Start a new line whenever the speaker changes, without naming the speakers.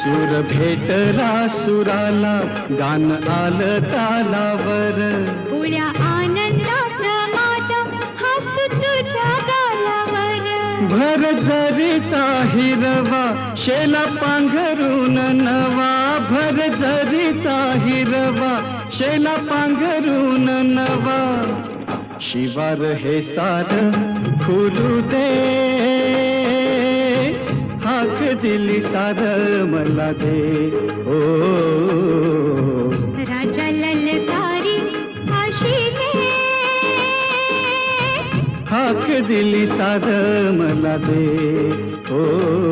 सूर भेटला सुराला गान आलं तालावर.
उळ्या आनंदात माझ्या हसू तुझ्या गालावर.
भर जरीचा हिरवा शेला पांघरून नवा. भर जरीचा हिरवा शेला पांघरून नवा. शिवार हे सार खुलू दे. दिली सार मला दे। ओ।
राजा ललकारी आशिके
हाक दिली सार मला दे। ओ।